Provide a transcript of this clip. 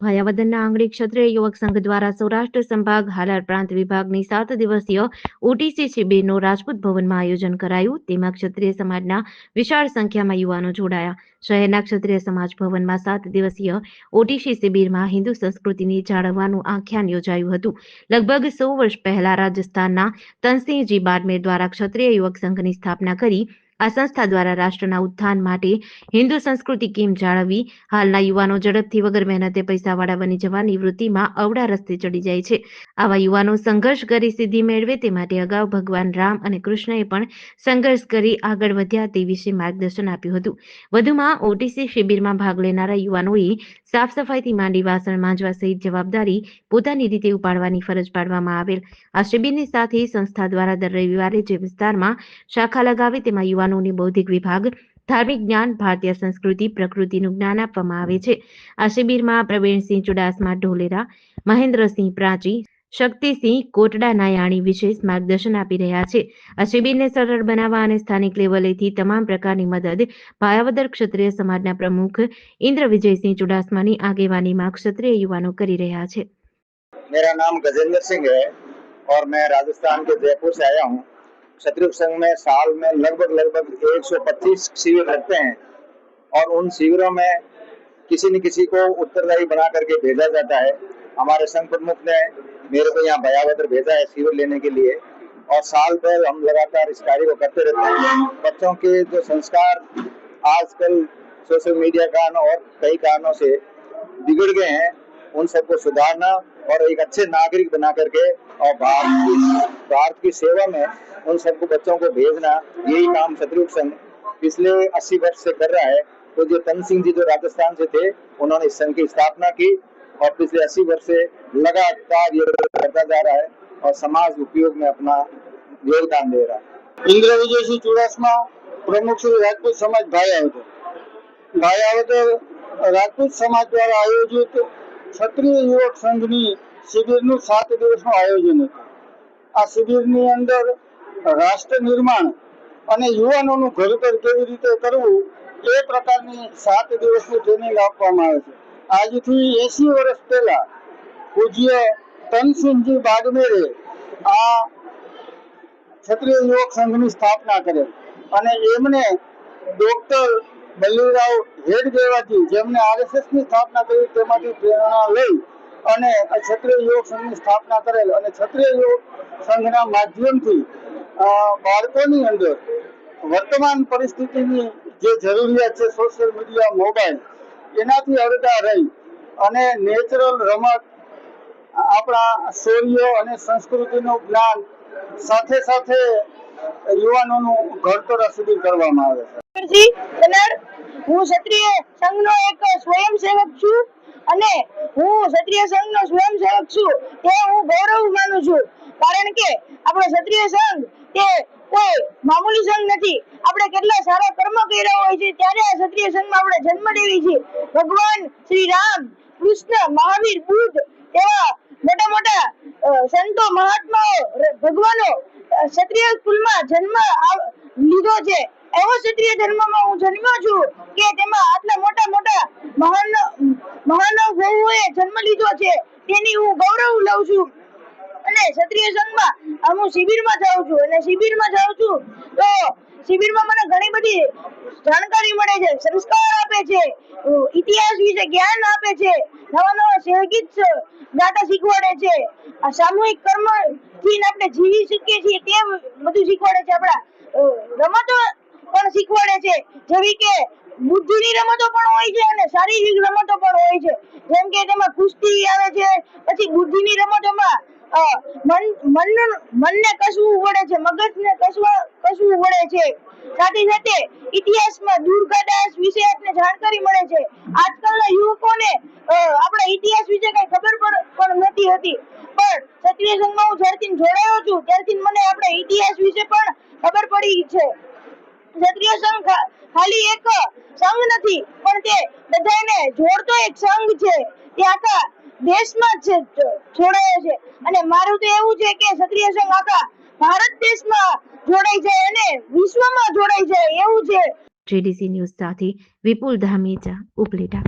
ભાયાવદનના આંગળી ક્ષત્રિય યુવક સંઘ દ્વારા સૌરાષ્ટ્ર સંભાગ હાલાર પ્રાંત વિભાગની સાત દિવસીય ઓટીસી શિબિરનું રાજપૂત ભવનમાં આયોજન કરાયું. તેમાં ક્ષત્રિય સમાજના વિશાળ સંખ્યામાં યુવાનો જોડાયા. શહેરના ક્ષત્રિય સમાજ ભવનમાં સાત દિવસીય ઓટીસી શિબિરમાં હિન્દુ સંસ્કૃતિની જાળવવાનું આખ્યાન યોજાયું હતું. લગભગ સો વર્ષ પહેલા રાજસ્થાનના તનસિંહજી બાડમેર દ્વારા ક્ષત્રિય યુવક સંઘની સ્થાપના કરી આ સંસ્થા દ્વારા રાષ્ટ્રના ઉત્થાન માટે હિન્દુ સંસ્કૃતિ કેમ જાળવવી? હાલના યુવાનો ઝડપથી વગર મહેનતે પૈસાવાળા બની જવાની વૃત્તિમાં અવડા રસ્તે ચડી જાય છે. આવા યુવાનો સંઘર્ષ કરી સિદ્ધિ મેળવે તે માટે અગાઉ ભગવાન રામ અને કૃષ્ણએ પણ સંઘર્ષ કરી આગળ વધ્યા તે વિશે માર્ગદર્શન આપ્યું હતું. વધુમાં ઓટીસી શિબિરમાં ભાગ લેનારા યુવાનોએ સાફ સફાઈથી માંડી વાસણ માંજવા સહિત જવાબદારી પોતાની રીતે ઉપાડવાની ફરજ પાડવામાં આવેલ. આ શિબિરની સાથે સંસ્થા દ્વારા દર રવિવારે જે વિસ્તારમાં શાખા લગાવે તેમાં યુવાનોને બૌદ્ધિક વિભાગ ધાર્મિક જ્ઞાન ભારતીય સંસ્કૃતિ પ્રકૃતિનું જ્ઞાન આપવામાં આવે છે આ શિબિરમાં પ્રવીણસિંહ ચુડાસમા ઢોલેરા મહેન્દ્રસિંહ પ્રાચી શક્તિસિંહ કોટડા નાયાણી વિશેષ માર્ગદર્શન આપી રહ્યા છે આ શિબિરને સરળ બનાવવા અને સ્થાનિક લેવલેથી તમામ પ્રકારની મદદ ભાયાવદર ક્ષત્રિય સમાજના પ્રમુખ ઇન્દ્ર વિજયસિંહ ચુડાસમાની આગેવાનીમાં ક્ષત્રિય યુવાનો કરી રહ્યા છે मेरा नाम गजेंद्र सिंह है और मैं राजस्थान के जयपुर से आया हूँ क्षत्रिय संघ में साल में लगभग लगभग 125 शिविर लगते हैं और उन शिविरों में किसी न किसी को उत्तरदायी बना करके भेजा जाता है। हमारे संघ प्रमुख ने मेरे को यहाँ भयावदर भेजा है शिविर लेने के लिए और साल भर हम लगातार इस कार्य को करते रहते हैं। बच्चों के जो संस्कार आजकल सोशल मीडिया कारण और कई कारणों से बिगड़ गए हैं, उन सबको सुधारना और एक अच्छे नागरिक बना करके और भारत की भारत की सेवा में उन सबको बच्चों को भेजना, यही काम शत्रुघ्न संघ पिछले अस्सी वर्ष से कर रहा है। तो जो तन सिंह जी जो राजस्थान से थे, उन्होंने इस संघ की स्थापना की और पिछले अस्सी वर्ष से लगातार ये करता जा रहा है और समाज उपयोग में अपना योगदान दे रहा है। इंदिरा विजय सिंह चुड़ासमा प्रमुख श्री राजपूत समाज भाई आयो भाई आयो राजपूत समाज द्वारा आयोजित ક્ષત્રિય યુવક સંઘની શિબિરનું સાત દિવસનું આયોજન હતું. આ શિબિરની અંદર રાષ્ટ્ર નિર્માણ અને યુવાનોનું ઘડતર કેવી રીતે કરવું એ પ્રકારની સાત દિવસની ટ્રેનિંગ આપવામાં આવે છે. આજથી એસી વર્ષ પહેલા પૂજ્ય તનસિંહજી બાગમેરે આ ક્ષત્રિય યુવક સંઘની સ્થાપના કરેલ અને એમને ડોક્ટર બલ્લીરાવ હેડગેવાજી જેમને આરએસએસની સ્થાપના કરી તેમાંથી પ્રેરણા લઈ અને ક્ષત્રિય યુવક સંઘની સ્થાપના કરેલ અને ક્ષત્રિય યુવક સંઘના માધ્યમથી બાળકોની અંદર વર્તમાન પરિસ્થિતિની જે જરૂરિયાત છે સોશિયલ મીડિયા મોબાઈલ એનાથી અડગા રહી અને નેચરલ રમત, આપણા શૌર્ય અને સંસ્કૃતિનું જ્ઞાન સાથે સાથે યુવાનોનું ઘડતર સુધી કરવામાં આવે છે. હું ક્ષત્રિય સંઘનો એક સ્વયંસેવક છું અને હું ક્ષત્રિય સંઘનો સ્વયંસેવક છું. તે હું ગૌરવ માનું છું. કારણ કે આપણો ક્ષત્રિય સંઘ તે કોઈ મામૂલી સંઘ નથી. આપણે કેટલા સારા કર્મ કર્યા હોય છે, ત્યારે આ ક્ષત્રિય સંઘમાં આપણે જન્મ લેવી છે. ભગવાન શ્રી રામ, કૃષ્ણ, મહાવીર, બુદ્ધ એવા મોટા મોટા સંતો, મહાત્માઓ ભગવાનો ક્ષત્રિય કુલમાં જન્મ લીધો છે. એવો ક્ષત્રિય ધર્મમાં હું જન્મ્યો છું કે તેમાં આટલા મોટા મોટા મહાન મહાનુભાવોએ જન્મ લીધો છે. તેની હું ગૌરવ લઉં છું. અને ક્ષત્રિય સંઘમાં હું શિબિરમાં જાઉં છું. અને શિબિરમાં જાઉં છું તો શિબિરમાં મને ઘણી બધી જાણકારી મળે છે, સંસ્કાર આપે છે, ઇતિહાસ વિશે જ્ઞાન આપે છે, નવા નવા સંગીત ગાતા શીખવાડે છે. આ સામૂહિક કર્મથી આપણે જીવી શકીએ છીએ તે બધું શીખવાડે છે. આપણા રમતો પણ શીખવાડે છે. જેવી કે બુદ્ધિની રમતો પણ હોય છે અને શારીરિક રમતો પણ હોય છે. જેમ કે તેમાં કુસ્તી આવે છે, પછી બુદ્ધિની રમતોમાં મન મન, મનને કસવું પડે છે, મગજને કસવા, કસવું પડે છે. સાથે સાથે ઇતિહાસમાં દુર્ગાદાસ વિશે આપણે જાણકારી મળે છે. આજકાલના યુવકોને આપણા ઇતિહાસ વિશે કઈ ખબર પણ નથી હતી. પણ ક્ષત્રિય સંઘમાં હું જ્યારથી જોડાયો છું, ત્યારથી મને આપણા ઇતિહાસ વિશે પણ ખબર પડી છે. ક્ષત્રિય સંઘ ખાલી એક સંઘ નથી, પણ તે બધાને જોડતો એક સંઘ છે. તે આખા દેશમાં જ જોડાયો છે. અને મારું તો એવું છે કે ક્ષત્રિય સંઘ આખા ભારત દેશમાં જોડાઈ જાય અને વિશ્વમાં જોડાઈ જાય એવું છે. જેડીસી ન્યૂઝ સાથે વિપુલ ધામેચા ઉપલેટા.